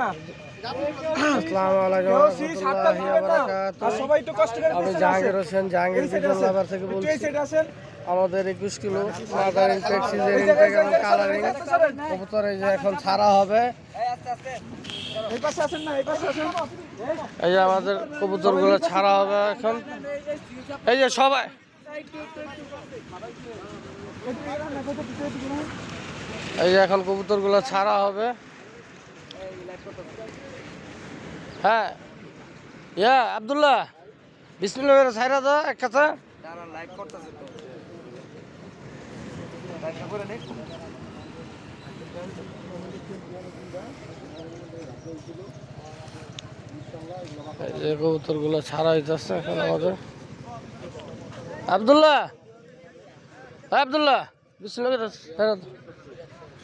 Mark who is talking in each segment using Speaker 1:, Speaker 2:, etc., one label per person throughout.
Speaker 1: না।
Speaker 2: আমি জাহাঙ্গীর। হোসেন জাহাঙ্গীর থেকে বলছি। আমাদের একুশ কিলো মাদার কালারিং। কবুতর এই যে এখন ছাড়া হবে।
Speaker 1: এই
Speaker 2: যে আমাদের কবুতরগুলো ছাড়া হবে এখন। এই যে সবাই। এই যে এখন কবুতর কবুতরগুলো ছাড়া হবে। হ্যাঁ। ইয়া আব্দুল্লাহ বিসমিল্লাহ ছাইরা দাও এক কথা যে কবুতরগুলো ছাড়া হইতেছে এখন আমাদের। আব্দুল্লাহ আব্দুল্লাহ বিসমিল্লাহ দাও।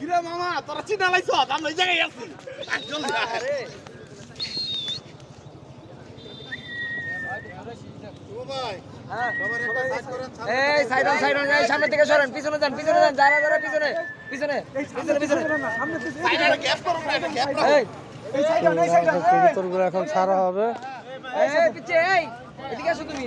Speaker 3: কিরে মামা তোরা চিনা লাইছ আমি ওই জায়গায় আছি একজন
Speaker 4: এই সাইড অন এই সামনে থেকে সরেন পিছনে যান পিছনে যান যারা যারা পিছনে পিছনে পিছনে পিছনে
Speaker 1: সামনে
Speaker 3: গ্যাপ করো গ্যাপ
Speaker 4: এই
Speaker 1: এই side এই side
Speaker 2: কবুতরগুলো এখন ছাড়া হবে
Speaker 4: এই পিছে এই এদিকে আসো তুমি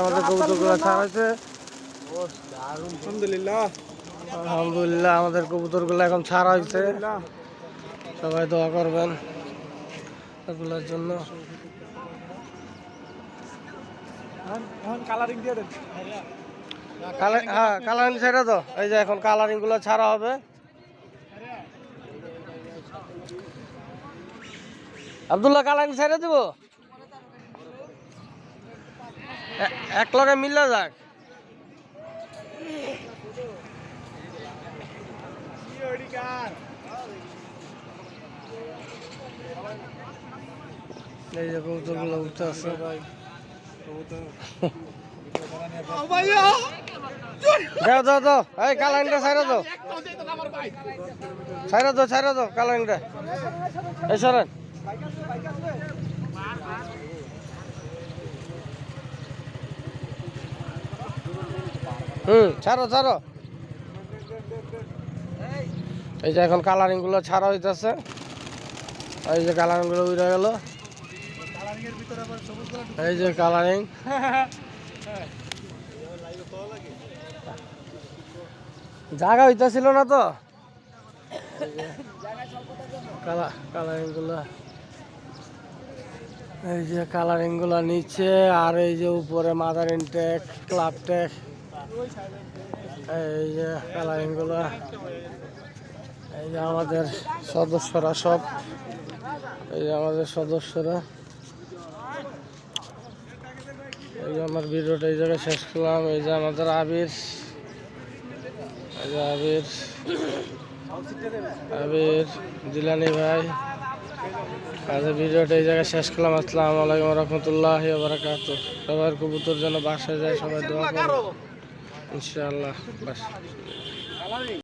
Speaker 2: আমাদের কবুতরগুলো
Speaker 1: আলহামদুলিল্লাহ।
Speaker 2: আলহামদুলিল্লাহ আমাদের কবুতরগুলো এখন ছাড়া হয়েছে। সবাই দোয়া করবেন এগুলোর জন্য।
Speaker 1: কালারিং দিয়ে দেন।
Speaker 2: হ্যাঁ কালারিং ছেড়ে তো এই যে এখন কালারিংগুলো ছাড়া হবে। আব্দুল্লাহ কালারিং ছেড়ে দিব? এক লগে মিল্লা যাক। এই যে কবুতরগুলো উঠতে আছে। দাও দাও দাও। এই কালারিংটা ছাইরা দাও। ছাইরা দাও এই সরেন। হুম। ছাড়ো ছাড়ো। এই যে এখন কালারিংগুলো ছাড়া হইতেছে। এই যে কালারিংগুলো উড়ে গেল। এই যে কালারিং জায়গা হইতেছিল না তো? কালা কালারিংগুলো এই যে কালারিংগুলো নিচে, আর এই যে উপরে মাদার ইনটেক ক্লাব টেক এই যে এই যে আমাদের সদস্যরা সব, এই যে আমাদের সদস্যরা। এই যে আমার ভিডিওটা এই জায়গায় শেষ করলাম। এই যে আমাদের আবির, এই যে আবির আবির, জিলানি ভাই। আজ ভিডিওটা এই জায়গায় শেষ করলাম। আসসালামু আলাইকুম রহমতুল্লাহ বারাকাত সবার কবুতর যেন বাসায় যায়, সবাই দোয়া করো ইনশাআল্লাহ বাস।